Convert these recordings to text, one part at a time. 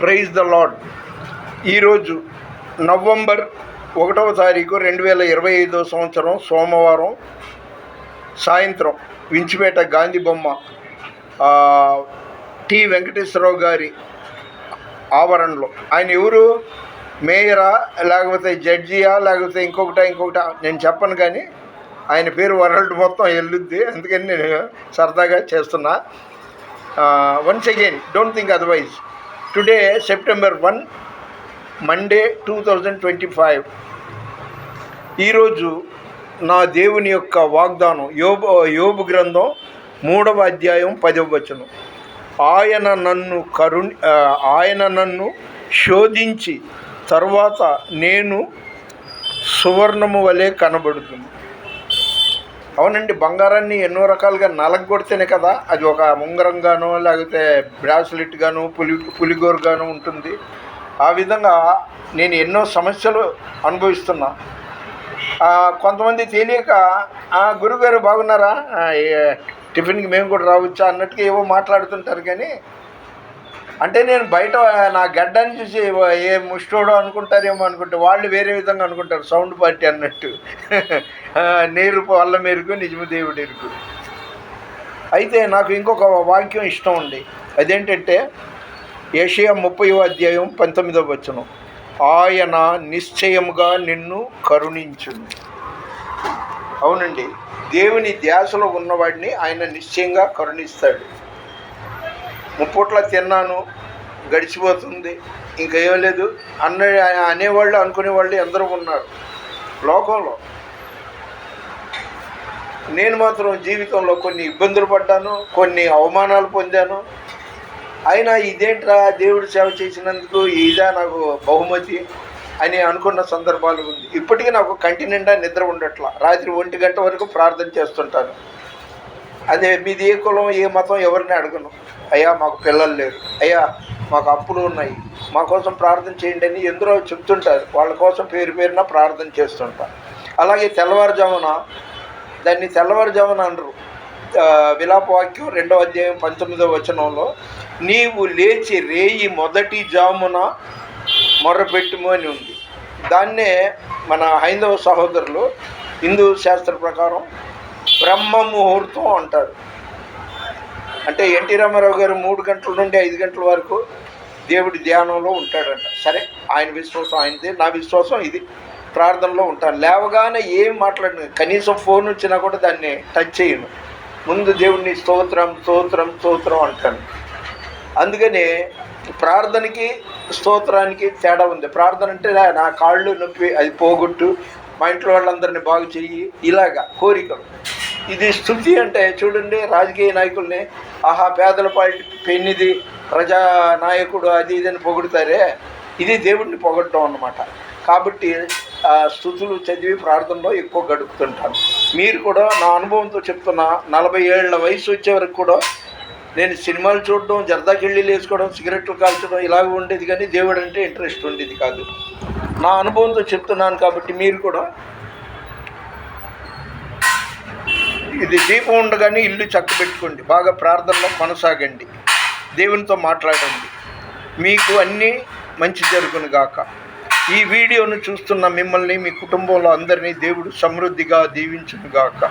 Praise the Lord ఈరోజు November ఒకటవ తారీఖు రెండు వేల ఇరవై ఐదో సంవత్సరం సోమవారం సాయంత్రం వించిపేట గాంధీ బొమ్మ టి వెంకటేశ్వరరావు గారి ఆవరణలో. ఆయన ఎవరు? మేయరా లేకపోతే జడ్జియా లేకపోతే ఇంకొకట ఇంకొకట? నేను చెప్పను కానీ ఆయన పేరు వరల్డ్ మొత్తం వెళ్ళుద్ది అందుకని నేను సరదాగా చేస్తున్నా. Once again don't think otherwise today September one Monday two thousand twenty five ఈరోజు నా దేవుని యొక్క వాగ్దానం యోబు యోబు గ్రంథం మూడవ అధ్యాయం పదవ వచనం. ఆయన నన్ను కరు ఆయన నన్ను శోధించి తర్వాత నేను సువర్ణము వలె కనబడుతుంది అవునండి బంగారాన్ని ఎన్నో రకాలుగా నలగొడితేనే కదా అది ఒక ఉంగరంగానో లేకపోతే బ్రాస్లెట్గాను పులి పులిగోరుగాను ఉంటుంది. ఆ విధంగా నేను ఎన్నో సమస్యలు అనుభవిస్తున్నా. కొంతమంది తెలియక "ఆ, గురుగారు బాగున్నారా? టిఫిన్కి మేము కూడా రావచ్చా? అన్నట్టుగా ఏవో మాట్లాడుతుంటారు కానీ అంటే నేను బయట నా గడ్డని చూసి ఏ ముష్టోడో అనుకుంటారేమో అనుకుంటే వాళ్ళు వేరే విధంగా అనుకుంటారు సౌండ్ పార్టీ అన్నట్టు. నేరు వల్ల మెరుగు నిజము దేవుడు ఎరుగు. అయితే నాకు ఇంకొక వాక్యం ఇష్టం ఉంది అదేంటంటే ఏషియా ముప్పై అధ్యాయం పంతొమ్మిదవ వచనం. ఆయన నిశ్చయముగా నిన్ను కరుణించును. అవునండి. దేవుని ధ్యాసలో ఉన్నవాడిని ఆయన నిశ్చయంగా కరుణిస్తాడు. ముప్పట్ల తిన్నాను గడిచిపోతుంది ఇంకా ఏం లేదు. అన్న అనేవాళ్ళు అనుకునేవాళ్ళు ఎందరూ ఉన్నారు. లోకంలో నేను మాత్రం జీవితంలో కొన్ని ఇబ్బందులు పడ్డాను కొన్ని అవమానాలు పొందాను. అయినా ఇదేంట్రా దేవుడు సేవ చేసినందుకు ఇదా నాకు బహుమతి అని అనుకున్న సందర్భాలు ఉంది. ఇప్పటికీ నాకు కంటి నిండా నిద్ర ఉండట్లా. రాత్రి ఒంటి గంట వరకు ప్రార్థన చేస్తుంటాను. అదే మీది ఏ కులం ఏ మతం ఎవరిని అడగను. అయ్యా మాకు పిల్లలు లేరు. అయ్యా మాకు అప్పులు ఉన్నాయి. మా కోసం ప్రార్థన చేయండి అని ఎందరో చెప్తుంటారు. వాళ్ళ కోసం పేరు పేరున ప్రార్థన చేస్తుంటా అలాగే తెల్లవారుజామున దాన్ని తెల్లవారుజామున అనరు. విలాపవాక్యం రెండవ అధ్యాయం పంతొమ్మిదవ వచనంలో నీవు లేచి రేయి మొదటి జామున మొర్రపెట్టుము అని ఉంది. దాన్నే మన హైందవ సహోదరులు హిందూ శాస్త్ర ప్రకారం బ్రహ్మ ముహూర్తం అంటారు అంటే ఎన్టీ రామారావు గారు మూడు గంటల నుండి ఐదు గంటల వరకు దేవుడి ధ్యానంలో ఉంటాడంట. సరే ఆయన విశ్వాసం ఆయనది నా విశ్వాసం ఇది. ప్రార్థనలో ఉంటాను. లేవగానే ఏం మాట్లాడిన. కనీసం ఫోన్ వచ్చినా కూడా దాన్ని టచ్ చేయను. ముందు దేవుడిని స్తోత్రం స్తోత్రం స్తోత్రం అంటాను. అందుకని ప్రార్థనకి స్తోత్రానికి తేడా ఉంది. ప్రార్థన అంటే నా- నా కాళ్ళు నొప్పి అది పోగొట్టు మా ఇంట్లో వాళ్ళందరినీ బాగు చెయ్యి ఇలాగా కోరికలు. ఇది స్థుతి అంటే చూడండి రాజకీయ నాయకుల్ని ఆహా పేదల పార్టీ పెన్నిది ప్రజా నాయకుడు అది ఇది అని పొగుడుతారే ఇది దేవుడిని పొగడటం అన్నమాట. కాబట్టి ఆ స్థుతులు చదివి ప్రార్థనలో ఎక్కువ గడుపుతుంటాను మీరు కూడా నా అనుభవంతో చెప్తున్నా నలభై ఏళ్ళ వయసు వచ్చే వరకు కూడా నేను సినిమాలు చూడడం జర్దాకిళ్ళీలు వేసుకోవడం సిగరెట్లు కాల్చడం ఇలాగ ఉండేది కానీ దేవుడు అంటే ఇంట్రెస్ట్ ఉండేది కాదు. నా అనుభవంతో చెప్తున్నాను కాబట్టి మీరు కూడా ఇది దీపం ఉండగానే ఇల్లు చక్క పెట్టుకోండి బాగా ప్రార్థనలో కొనసాగండి. దేవునితో మాట్లాడండి. మీకు అన్నీ మంచి జరుగును గాక. ఈ వీడియోను చూస్తున్న మిమ్మల్ని మీ కుటుంబంలో అందరినీ దేవుడు సమృద్ధిగా దీవించును గాక.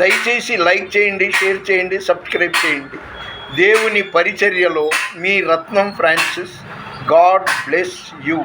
దయచేసి లైక్ చేయండి షేర్ చేయండి సబ్స్క్రైబ్ చేయండి. దేవుని పరిచర్యలో మీ Ratnam Francis God bless you.